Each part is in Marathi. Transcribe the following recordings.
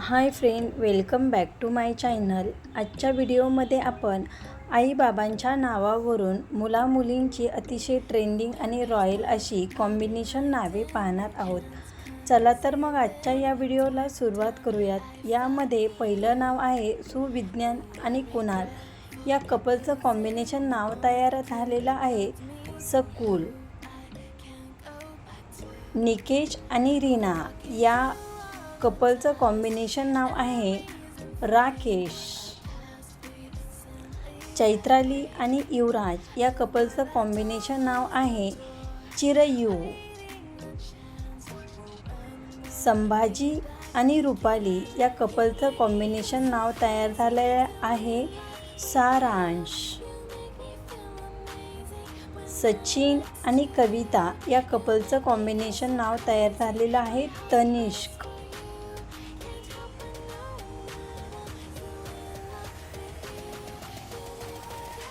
Hi friend welcome back to my channel. आजच्या व्हिडिओमध्ये आपण आईबाबांच्या नावावरून मुलामुलींची अतिशय ट्रेंडिंग आणि रॉयल अशी कॉम्बिनेशन नावे पाहणार आहोत. चला तर मग आजच्या या व्हिडिओला सुरुवात करूयात. यामध्ये पहिलं नाव आहे सुविज्ञान आणि कुणाल. या कपलचं कॉम्बिनेशन नाव तयार झालेलं आहे सकूल निकेश आणि रीना. या कपलचं कॉम्बिनेशन नाव आहे राकेश. चैत्राली आणि युवराज या कपलचं कॉम्बिनेशन नाव आहे चिरयू. संभाजी आणि रुपाली या कपलचं कॉम्बिनेशन नाव तयार झालेलं आहे सारांश. सचिन आणि कविता या कपलचं कॉम्बिनेशन नाव तयार झालेलं आहे तनिष्क.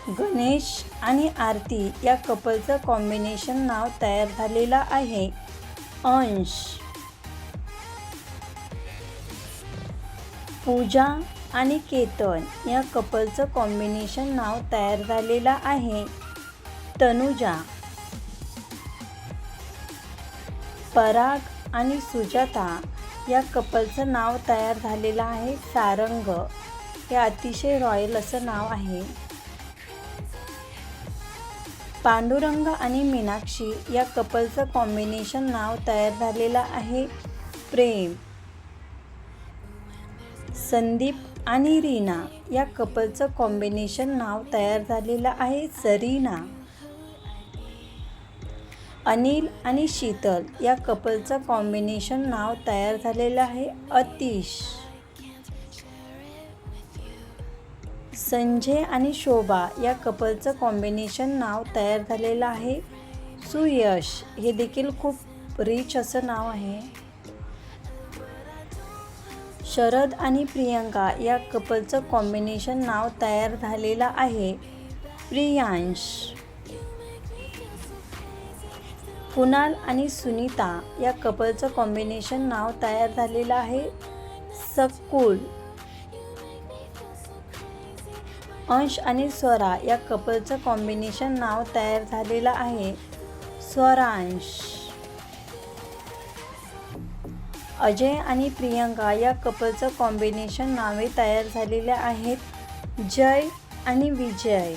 गणेश आणि आरती या कपलचं कॉम्बिनेशन नाव तयार झालेलं आहे. अंश. पूजा आणि केतन या कपलचं कॉम्बिनेशन नाव तयार झालेलं आहे. तनुजा. पराग आणि सुजाता या कपलचं नाव तयार झालेलं आहे सारंग. हे अतिशय रॉयल असं नाव आहे. पांडुरंग आणि मीनाक्षी या कपलचं कॉम्बिनेशन नाव तयार झालेलं आहे. प्रेम. संदीप आणि रीना या कपलचं कॉम्बिनेशन नाव तयार झालेलं आहे सरीना. अनिल आणि शीतल या कपलचं कॉम्बिनेशन नाव तयार झालेलं आहे अतिश. संजय आणि शोभा या कपलचं कॉम्बिनेशन नाव तयार झालेलं आहे. सुयश हे देखील खूप रिच असं नाव आहे. शरद आणि प्रियंका या कपलचं कॉम्बिनेशन नाव तयार झालेलं आहे. प्रियांश. कुणाल आणि सुनीता या कपलचं कॉम्बिनेशन नाव तयार झालेलं आहे. सकुल. अंश आणि स्वरा या कपलचं कॉम्बिनेशन नाव तयार झालेलं आहे. स्वरांश. अजय आणि प्रियंका या कपलचं कॉम्बिनेशन नावे तयार झालेले आहेत. जय आणि विजय.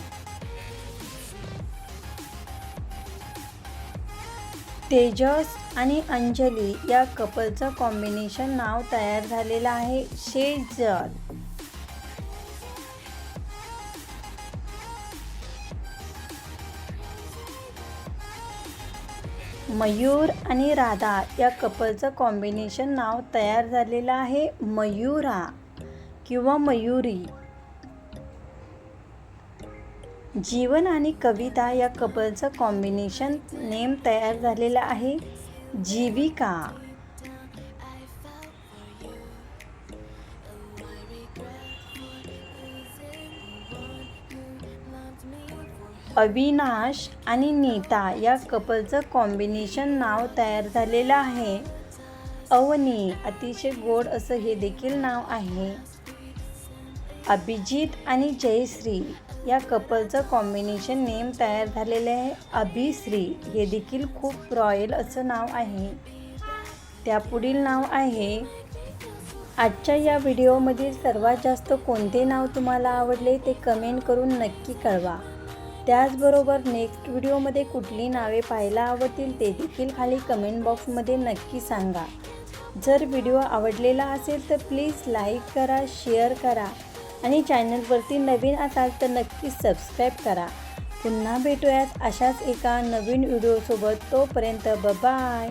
तेजस आणि अंजली या कपलचं कॉम्बिनेशन नाव तयार झालेलं आहे. शेजल. मयूर आणि राधा या कपलचं कॉम्बिनेशन नाव तयार झालेलं आहे मयूरा किंवा मयुरी. जीवन आणि कविता या कपलचं कॉम्बिनेशन नेम तयार झालेलं आहे जीविका. अविनाश आणि नीता या कपलचं कॉम्बिनेशन नाव तयार झालेलं आहे. अवनी अतिशय गोड असं हे देखील नाव आहे. अभिजित आणि जयश्री या कपलचं कॉम्बिनेशन नेम तयार झालेले आहे. अभिश्री हे देखील खूप रॉयल असं नाव आहे. त्यापुढील नाव आहे. आजच्या या व्हिडिओमधील सर्वात जास्त कोणते नाव तुम्हाला आवडले ते कमेंट करून नक्की कळवा. त्याचबरोबर नेक्स्ट व्हिडिओमध्ये कुठली नावे पाहायला आवडतील ते देखील खाली कमेंट बॉक्समध्ये नक्की सांगा. जर व्हिडिओ आवडलेला असेल तर प्लीज लाईक करा शेअर करा आणि चॅनलवरती नवीन असाल तर नक्कीच सबस्क्राईब करा. पुन्हा भेटूयात अशाच एका नवीन व्हिडिओसोबत तोपर्यंत बाय